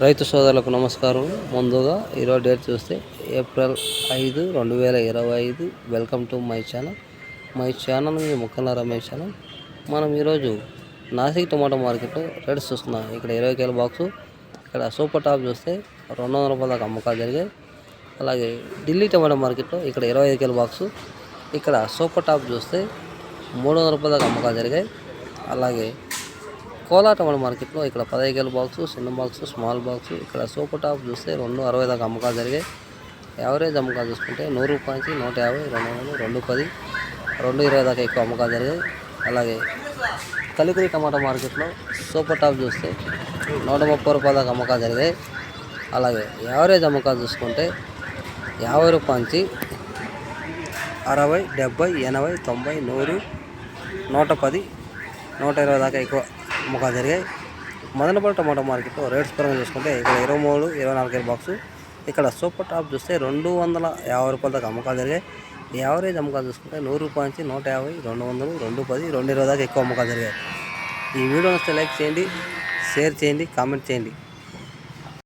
రైతు సోదరులకు నమస్కారం. ముందుగా ఈరోజు డేట్ చూస్తే ఏప్రిల్ ఐదు రెండు వేల ఇరవై ఐదు. Welcome to my channel my channel me Mukkala Ramesh channel మనం ఈరోజు నాసిక్ టమాటో మార్కెట్లో రేట్స్ చూస్తున్నాం. ఇక్కడ ఇరవై కేల బాక్సు ఇక్కడ సూపర్ టాప్ చూస్తే రెండు వందల రూపాయల దాకా అమ్మకాలు జరిగాయి. అలాగే ఢిల్లీ టమాటో మార్కెట్లో ఇక్కడ ఇరవై ఐదు కేల బాక్సు ఇక్కడ సూపర్ టాప్ చూస్తే మూడు వందల రూపాయల దాకా అమ్మకాలు జరిగాయి. అలాగే కోలా టమాటో మార్కెట్లో ఇక్కడ పదహైదు బాక్స్ చిన్న బాక్స్ స్మాల్ బాక్స్ ఇక్కడ సూపర్ టాప్ చూస్తే రెండు అరవై దాకా అమ్మకాలు జరిగాయి. యావరేజ్ అమ్మకాలు చూసుకుంటే నూరు రూపాయల నుంచి నూట యాభై రెండు వందలు రెండు పది రెండు ఇరవై దాకా ఎక్కువ అమ్మకాలు జరిగాయి. అలాగే కలికిరి టమాటా మార్కెట్లో సూపర్ టాప్ చూస్తే నూట ముప్పై రూపాయల దాకా అమ్మకాలు జరిగాయి. అలాగే యావరేజ్ అమ్మకాలు చూసుకుంటే యాభై రూపాయల నుంచి అరవై డెబ్బై ఎనభై తొంభై నూరు నూట పది నూట ఇరవై దాకా ఎక్కువ అమ్మకాలు జరిగాయి. మదనపల్లి టమాటో మార్కెట్లో రేట్స్ పరంగా చూసుకుంటే ఇక్కడ ఇరవై మూడు ఇరవై నాలుగు కిలో బాక్సు. ఇక్కడ సూపర్ టాప్ చూస్తే రెండు వందల యాభై రూపాయల దాకా అమ్మకాలు జరిగాయి. యావరేజ్ అమ్మకాలు చూసుకుంటే నూరు రూపాయల నుంచి నూట యాభై రెండు వందలు రెండు పది రెండు ఇరవై దాకా ఎక్కువ అమ్మకాలు జరిగాయి. ఈ వీడియో నచ్చితే లైక్ చేయండి షేర్ చేయండి కామెంట్ చేయండి.